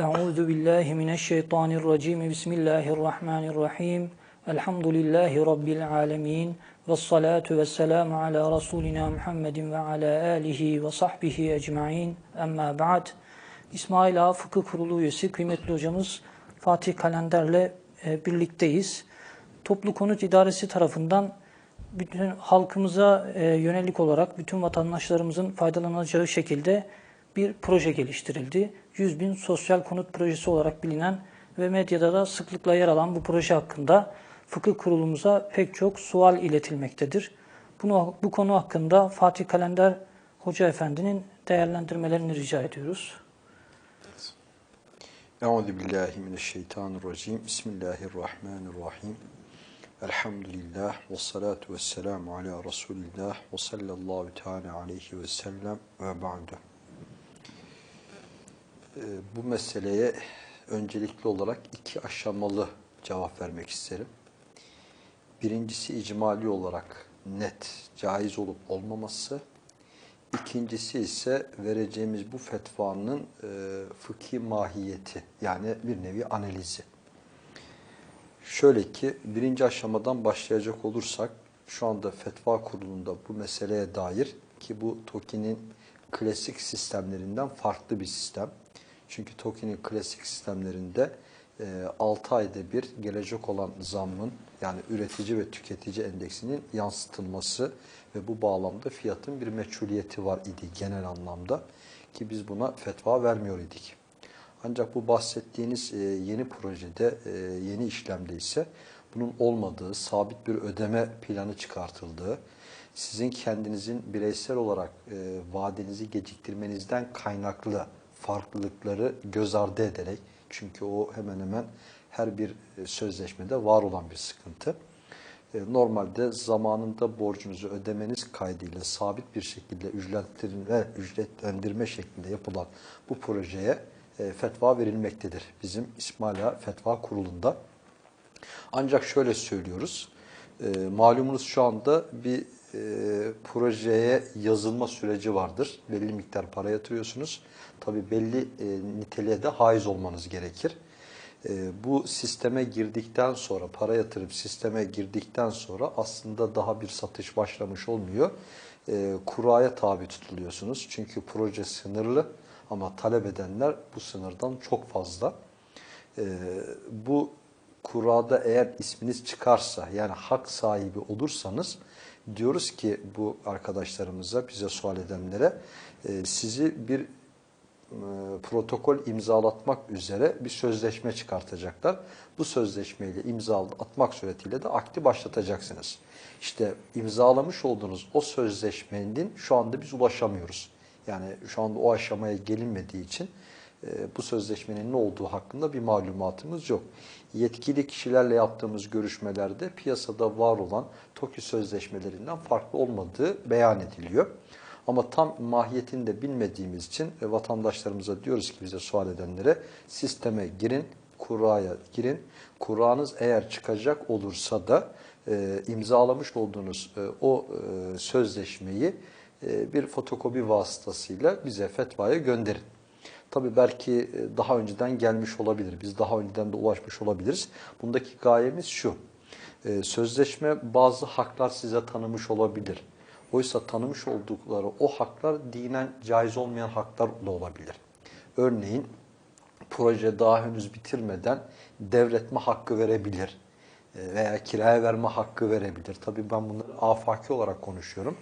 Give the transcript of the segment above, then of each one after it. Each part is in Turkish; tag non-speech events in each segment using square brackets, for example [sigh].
Euzu billahi mineşşeytanirracim. Bismillahirrahmanirrahim. Elhamdülillahi rabbil alamin. Ves salatu vesselamu ala rasulina Muhammedin ve ala alihi ve sahbihi ecmaîn. Amma ba'd. İsmail Ağa Fıkıh Kurulu üyesi kıymetli hocamız Fatih Kalender'le e, birlikteyiz. Toplu Konut İdaresi tarafından bütün halkımıza e, yönelik olarak bütün vatandaşlarımızın faydalanacağı şekilde bir proje geliştirildi. 100 bin sosyal konut projesi olarak bilinen ve medyada da sıklıkla yer alan bu proje hakkında fıkıh kurulumuza pek çok sual iletilmektedir. Bunu, bu konu hakkında Fatih Kalender Hoca Efendi'nin değerlendirmelerini rica ediyoruz. Euzu billahi mineşşeytanirracim. Bismillahirrahmanirrahim. Elhamdülillah ve salatu vesselamu ala Resulillah ve sallallahu teala aleyhi ve sellem ve ba'du. Ee, bu meseleye öncelikli olarak iki aşamalı cevap vermek isterim. Birincisi icmali olarak net, caiz olup olmaması. İkincisi ise vereceğimiz bu fetvanın e, fıkhi mahiyeti yani bir nevi analizi. Şöyle ki birinci aşamadan başlayacak olursak şu anda fetva kurulunda bu meseleye dair ki bu TOKİ'nin klasik sistemlerinden farklı bir sistem. Çünkü TOKİ'nin klasik sistemlerinde e, 6 ayda bir gelecek olan zammın yani üretici ve tüketici endeksinin yansıtılması ve bu bağlamda fiyatın bir meçhuliyeti var idi genel anlamda ki biz buna fetva vermiyor idik. Ancak bu bahsettiğiniz e, yeni projede, e, yeni işlemde ise bunun olmadığı, sabit bir ödeme planı çıkartıldığı, sizin kendinizin bireysel olarak e, vadenizi geciktirmenizden kaynaklı farklılıkları göz ardı ederek, çünkü o hemen hemen her bir sözleşmede var olan bir sıkıntı. Normalde zamanında borcunuzu ödemeniz kaydıyla sabit bir şekilde ücretlendirme, ücretlendirme şeklinde yapılan bu projeye fetva verilmektedir. Bizim İsmaila Fetva Kurulu'nda. Ancak şöyle söylüyoruz. Malumunuz şu anda bir projeye yazılma süreci vardır. Belli miktar para yatırıyorsunuz. Tabi belli niteliğe de haiz olmanız gerekir. Bu sisteme girdikten sonra, para yatırıp sisteme girdikten sonra aslında daha bir satış başlamış olmuyor. Kuraya tabi tutuluyorsunuz. Çünkü proje sınırlı ama talep edenler bu sınırdan çok fazla. Bu kurada eğer isminiz çıkarsa yani hak sahibi olursanız diyoruz ki bu arkadaşlarımıza, bize sual edenlere sizi bir protokol imzalatmak üzere bir sözleşme çıkartacaklar. Bu sözleşmeyle imza atmak suretiyle de akti başlatacaksınız. İşte imzalamış olduğunuz o sözleşmenin şu anda biz ulaşamıyoruz. Yani şu anda o aşamaya gelinmediği için bu sözleşmenin ne olduğu hakkında bir malumatımız yok. Yetkili kişilerle yaptığımız görüşmelerde piyasada var olan TOKİ sözleşmelerinden farklı olmadığı beyan ediliyor. Ama tam mahiyetini de bilmediğimiz için vatandaşlarımıza diyoruz ki bize sual edenlere sisteme girin, kuraya girin. Kur'anız eğer çıkacak olursa da e, imzalamış olduğunuz e, o e, sözleşmeyi e, bir fotokopi vasıtasıyla bize fetvaya gönderin. Tabii belki daha önceden gelmiş olabilir. Biz daha önceden de ulaşmış olabiliriz. Bundaki gayemiz şu. Sözleşme bazı haklar size tanımış olabilir. Oysa tanımış oldukları o haklar dinen caiz olmayan haklar da olabilir. Örneğin proje daha henüz bitirmeden devretme hakkı verebilir veya kiraya verme hakkı verebilir. Tabii ben bunları afaki olarak konuşuyorum.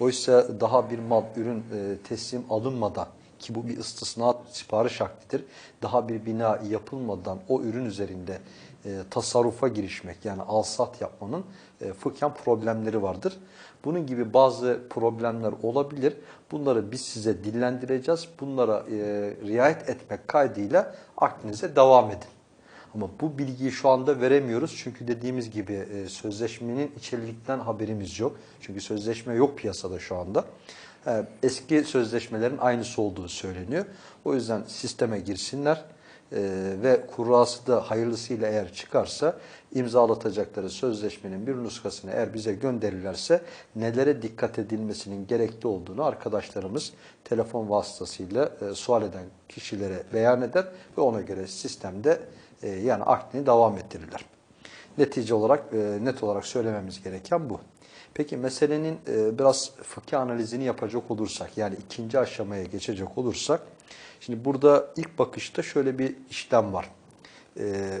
Oysa daha bir mal, ürün teslim alınmadan ki bu bir istisna sipariş aktidir. Daha bir bina yapılmadan o ürün üzerinde e, tasarrufa girişmek yani alsat yapmanın e, fıkhen problemleri vardır. Bunun gibi bazı problemler olabilir. Bunları biz size dillendireceğiz. Bunlara e, riayet etmek kaydıyla aklınıza devam edin. Ama bu bilgiyi şu anda veremiyoruz. Çünkü dediğimiz gibi e, sözleşmenin içerilikten haberimiz yok. Çünkü sözleşme yok piyasada şu anda. E, eski sözleşmelerin aynısı olduğu söyleniyor. O yüzden sisteme girsinler. e, ve kurrası da hayırlısıyla eğer çıkarsa imzalatacakları sözleşmenin bir nuskasını eğer bize gönderirlerse nelere dikkat edilmesinin gerekli olduğunu arkadaşlarımız telefon vasıtasıyla e, sual eden kişilere beyan eder ve ona göre sistemde e, yani akdini devam ettirirler. Netice olarak net olarak söylememiz gereken bu. Peki meselenin e, biraz fıkıh analizini yapacak olursak yani ikinci aşamaya geçecek olursak şimdi burada ilk bakışta şöyle bir işlem var. E,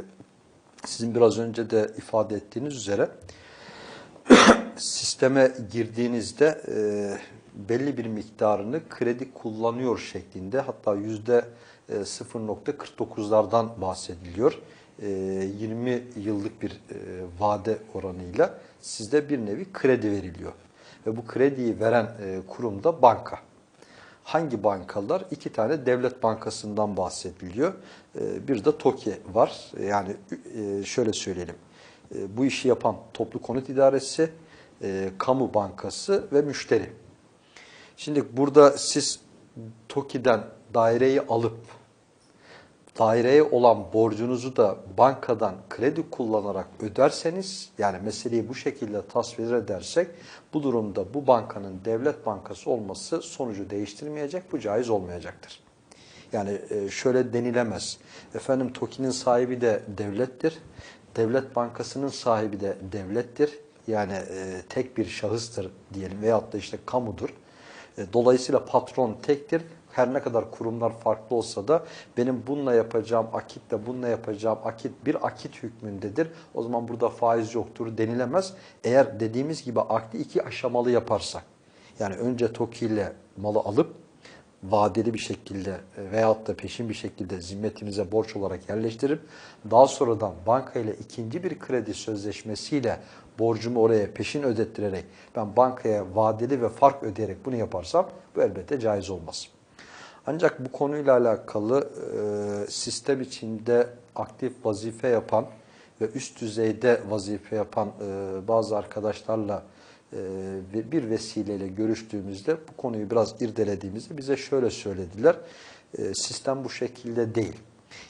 sizin biraz önce de ifade ettiğiniz üzere [clears throat] sisteme girdiğinizde e, belli bir miktarını kredi kullanıyor şeklinde hatta yüzde e, 0.49'lardan bahsediliyor. E, 20 yıllık bir e, vade oranıyla sizde bir nevi kredi veriliyor. Ve bu krediyi veren e, kurum da banka. Hangi bankalar? İki tane devlet bankasından bahsediliyor. E, bir de TOKİ var. Yani e, şöyle söyleyelim. E, bu işi yapan Toplu Konut İdaresi, e, Kamu Bankası ve müşteri. Şimdi burada siz TOKİ'den daireyi alıp daireye olan borcunuzu da bankadan kredi kullanarak öderseniz yani meseleyi bu şekilde tasvir edersek bu durumda bu bankanın devlet bankası olması sonucu değiştirmeyecek bu caiz olmayacaktır. Yani e, şöyle denilemez. Efendim TOKİ'nin sahibi de devlettir. Devlet bankasının sahibi de devlettir. Yani e, tek bir şahıstır diyelim veyahut da işte kamudur. E, Dolayısıyla patron tektir. Her ne kadar kurumlar farklı olsa da benim bununla yapacağım akitle bununla yapacağım akit bir akit hükmündedir. O zaman burada faiz yoktur denilemez. Eğer dediğimiz gibi akdi iki aşamalı yaparsak yani önce TOKİ ile malı alıp vadeli bir şekilde e, veyahut da peşin bir şekilde zimmetimize borç olarak yerleştirip daha sonradan banka ile ikinci bir kredi sözleşmesiyle borcumu oraya peşin ödettirerek ben bankaya vadeli ve fark ödeyerek bunu yaparsam bu elbette caiz olmaz. Ancak bu konuyla alakalı sistem içinde aktif vazife yapan ve üst düzeyde vazife yapan bazı arkadaşlarla bir vesileyle görüştüğümüzde bu konuyu biraz irdelediğimizde bize şöyle söylediler. Sistem bu şekilde değil.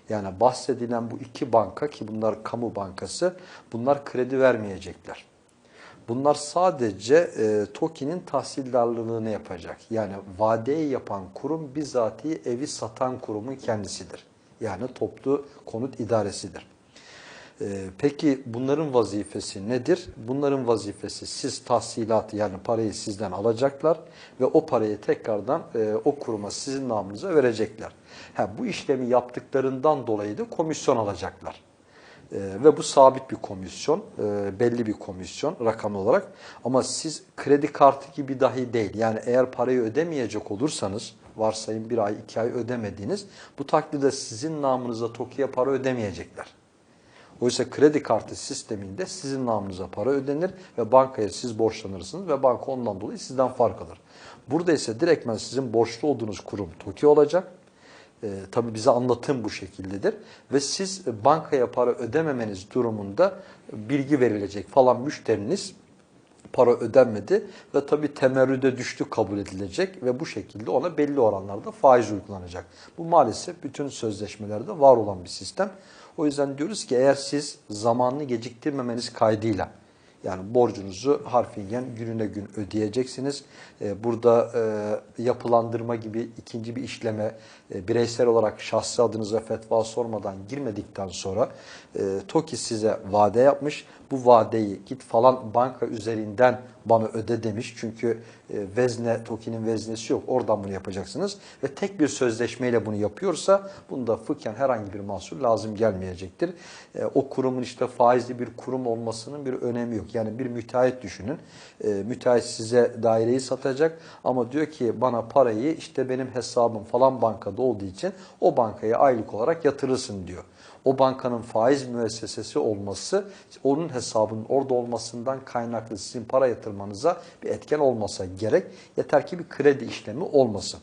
Yani bahsedilen bu iki banka ki bunlar kamu bankası bunlar kredi vermeyecekler. Bunlar sadece e, TOKİ'nin tahsildarlığını yapacak. Yani vadeyi yapan kurum bizatihi evi satan kurumun kendisidir. Yani toplu konut idaresidir. E, peki bunların vazifesi nedir? Bunların vazifesi siz tahsilatı yani parayı sizden alacaklar ve o parayı tekrardan e, o kuruma sizin namınıza verecekler. Ha, bu işlemi yaptıklarından dolayı da komisyon alacaklar. Ee, ve bu sabit bir komisyon, e, belli bir komisyon rakam olarak. Ama siz kredi kartı gibi dahi değil. Yani eğer parayı ödemeyecek olursanız, varsayın bir ay, iki ay ödemediğiniz, bu takdirde sizin namınıza TOKİ'ye para ödemeyecekler. Oysa kredi kartı sisteminde sizin namınıza para ödenir ve bankaya siz borçlanırsınız ve banka ondan dolayı sizden fark alır. Burada ise direktmen sizin borçlu olduğunuz kurum TOKİ olacak. E, tabii bize anlatım bu şekildedir. Ve siz bankaya para ödememeniz durumunda bilgi verilecek falan müşteriniz para ödenmedi ve tabii temerrüde düştü kabul edilecek ve bu şekilde ona belli oranlarda faiz uygulanacak. Bu maalesef bütün sözleşmelerde var olan bir sistem. O yüzden diyoruz ki eğer siz zamanını geciktirmemeniz kaydıyla yani borcunuzu harfiyen gününe gün ödeyeceksiniz. Ee, burada e, yapılandırma gibi ikinci bir işleme e, bireysel olarak şahsi adınıza fetva sormadan girmedikten sonra e, TOKİ size vade yapmış. Bu vadeyi git falan banka üzerinden bana öde demiş. Çünkü vezne, TOKİ'nin veznesi yok. Oradan bunu yapacaksınız. Ve tek bir sözleşmeyle bunu yapıyorsa bunda fıkhen herhangi bir mahsur lazım gelmeyecektir. O kurumun işte faizli bir kurum olmasının bir önemi yok. Yani bir müteahhit düşünün. Müteahhit size daireyi satacak ama diyor ki bana parayı işte benim hesabım falan bankada olduğu için o bankaya aylık olarak yatırırsın diyor. O bankanın faiz müessesesi olması onun hesabının orada olmasından kaynaklı sizin para yatırmanıza bir etken olmasa gerek. Yeter ki bir kredi işlemi olmasın.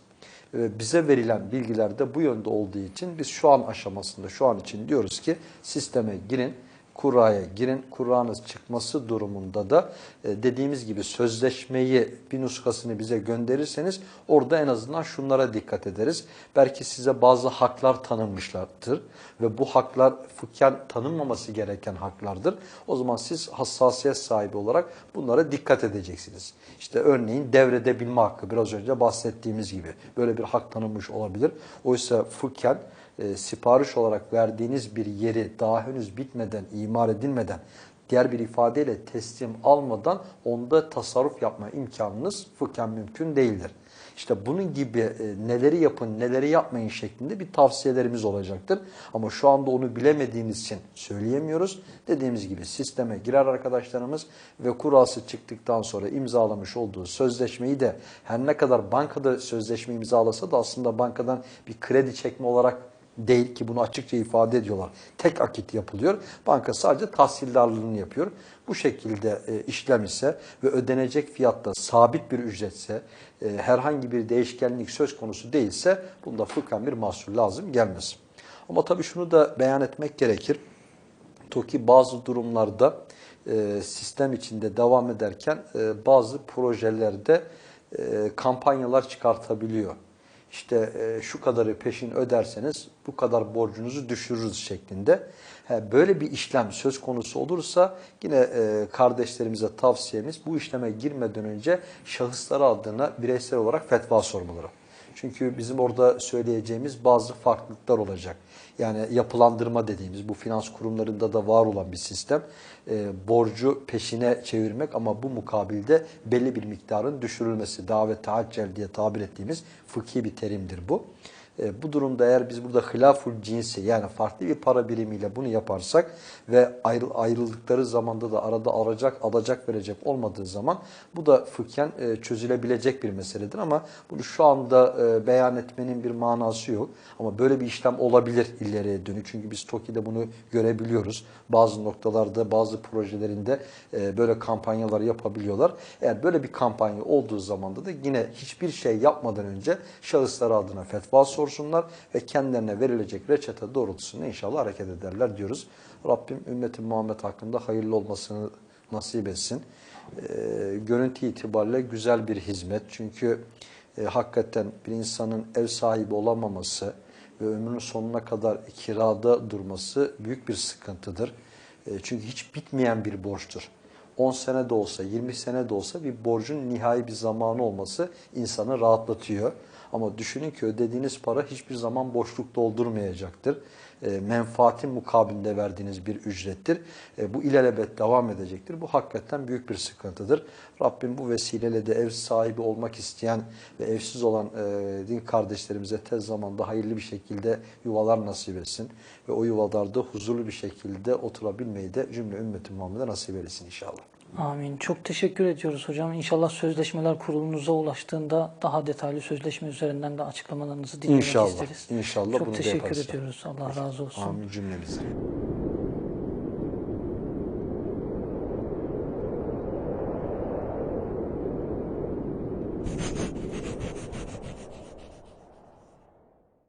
Bize verilen bilgiler de bu yönde olduğu için biz şu an aşamasında şu an için diyoruz ki sisteme girin kuraya girin. Kur'anız çıkması durumunda da e, dediğimiz gibi sözleşmeyi bir nuskasını bize gönderirseniz orada en azından şunlara dikkat ederiz. Belki size bazı haklar tanınmışlardır ve bu haklar fıkhen tanınmaması gereken haklardır. O zaman siz hassasiyet sahibi olarak bunlara dikkat edeceksiniz. İşte örneğin devredebilme hakkı biraz önce bahsettiğimiz gibi böyle bir hak tanınmış olabilir. Oysa fıkhen e, sipariş olarak verdiğiniz bir yeri daha henüz bitmeden, imar edilmeden, diğer bir ifadeyle teslim almadan onda tasarruf yapma imkanınız fıkhen mümkün değildir. İşte bunun gibi e, neleri yapın, neleri yapmayın şeklinde bir tavsiyelerimiz olacaktır. Ama şu anda onu bilemediğimiz için söyleyemiyoruz. Dediğimiz gibi sisteme girer arkadaşlarımız ve kurası çıktıktan sonra imzalamış olduğu sözleşmeyi de her ne kadar bankada sözleşme imzalasa da aslında bankadan bir kredi çekme olarak değil ki bunu açıkça ifade ediyorlar. Tek akit yapılıyor. Banka sadece tahsildarlığını yapıyor. Bu şekilde e, işlem ise ve ödenecek fiyatta sabit bir ücretse e, herhangi bir değişkenlik söz konusu değilse bunda fıkhen bir mahsul lazım gelmez. Ama tabii şunu da beyan etmek gerekir. TOKİ bazı durumlarda e, sistem içinde devam ederken e, bazı projelerde e, kampanyalar çıkartabiliyor. İşte e, şu kadarı peşin öderseniz bu kadar borcunuzu düşürürüz şeklinde. Böyle bir işlem söz konusu olursa yine e, kardeşlerimize tavsiyemiz bu işleme girmeden önce şahısları adına bireysel olarak fetva sormaları. Çünkü bizim orada söyleyeceğimiz bazı farklılıklar olacak. Yani yapılandırma dediğimiz bu finans kurumlarında da var olan bir sistem. E, borcu peşine çevirmek ama bu mukabilde belli bir miktarın düşürülmesi. Davet taaccel diye tabir ettiğimiz fıkhi bir terimdir bu. E, bu durumda eğer biz burada hilaful cinsi yani farklı bir para birimiyle bunu yaparsak ve ayrı, ayrıldıkları zamanda da arada alacak alacak verecek olmadığı zaman bu da fıkhen e, çözülebilecek bir meseledir ama bunu şu anda e, beyan etmenin bir manası yok. Ama böyle bir işlem olabilir ileriye dönük. Çünkü biz TOKİ'de bunu görebiliyoruz. Bazı noktalarda bazı projelerinde e, böyle kampanyalar yapabiliyorlar. Eğer böyle bir kampanya olduğu zamanda da yine hiçbir şey yapmadan önce şahıslar adına fetva sorsunlar ve kendilerine verilecek reçete doğrultusunda inşallah hareket ederler diyoruz. Rabbim ümmeti Muhammed hakkında hayırlı olmasını nasip etsin. E, görüntü itibariyle güzel bir hizmet. Çünkü e, hakikaten bir insanın ev sahibi olamaması ve ömrünün sonuna kadar kirada durması büyük bir sıkıntıdır. E, çünkü hiç bitmeyen bir borçtur. 10 sene de olsa, 20 sene de olsa bir borcun nihai bir zamanı olması insanı rahatlatıyor. Ama düşünün ki ödediğiniz para hiçbir zaman boşluk doldurmayacaktır. E, menfaatin mukabilinde verdiğiniz bir ücrettir. E, bu ilelebet devam edecektir. Bu hakikaten büyük bir sıkıntıdır. Rabbim bu vesileyle de ev sahibi olmak isteyen ve evsiz olan e, din kardeşlerimize tez zamanda hayırlı bir şekilde yuvalar nasip etsin. Ve o yuvalarda huzurlu bir şekilde oturabilmeyi de cümle ümmeti Muhammed'e nasip etsin inşallah. Amin. Çok teşekkür ediyoruz hocam. İnşallah sözleşmeler kurulunuza ulaştığında daha detaylı sözleşme üzerinden de açıklamalarınızı dinlemek İnşallah. isteriz. İnşallah Çok bunu teşekkür ediyoruz. Allah razı olsun. Amin cümlemize.